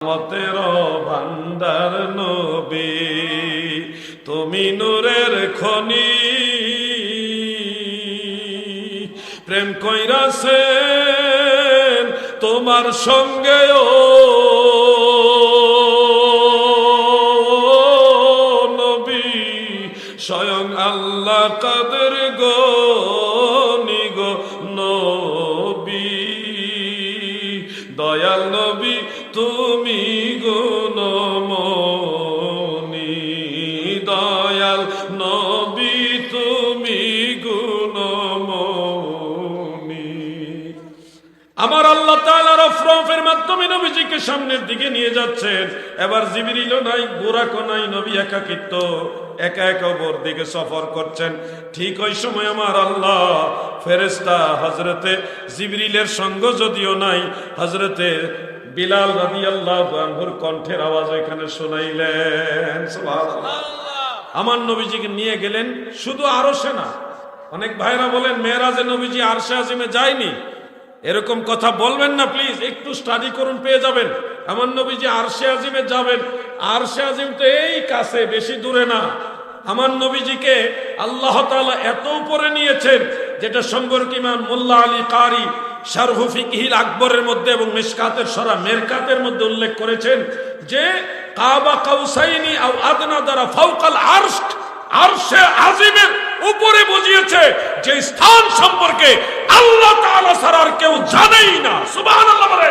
মতের ভান্ডার নবী, তুমি নূরের খনি। প্রেম কইরাছেন তোমার সঙ্গে ও নবী, স্বয়ং আল্লাহ কাদের গো দয়াল নবী তুমি গুণমনি দয়াল নবী তুমি গুণমনি সামনের দিকে নিয়ে যাচ্ছেন। এবার নাই নাই, নবী একা সফর করছেন। ঠিক ওই সময় আমার আল্লাহ হজরতে জিবরিলের সঙ্গ যদিও নাই হজরতে বিলাল রাদি আল্লাহ কণ্ঠের আওয়াজ এখানে শোনাইলেন। আমার নবীজিকে নিয়ে গেলেন, শুধু আরও না, অনেক ভাইরা বলেন, মেয়েরাজে নবীজি আরশে আজিমে যায়নি। এরকম কথা বলবেন না প্লিজ একটু স্টাডি করুন, পেয়ে যাবেন। আমার নবীজি আরশে আজিমে যাবেন। আরশে আজিম তো এই কাছে, বেশি দূরে না। আমার নবীজিকে আল্লাহ তাআলা এত উপরে নিয়েছেন, যেটা সম্পর্কে ইমাম মোল্লা আলী কারি শারহু ফিকহিল আকবরের মধ্যে এবং মিশকাতের সরা মেরকাতের মধ্যে উল্লেখ করেছেন যে, কাবা কাউসাইনি আদনা দ্বারা ফাউকাল আরশ, আরশে আজিমের উপরে বুঝিয়েছে যে স্থান সম্পর্কে আল্লাহ তাআলা ছাড়া আর কেউ জানেই না। সুবহানাল্লাহ বলে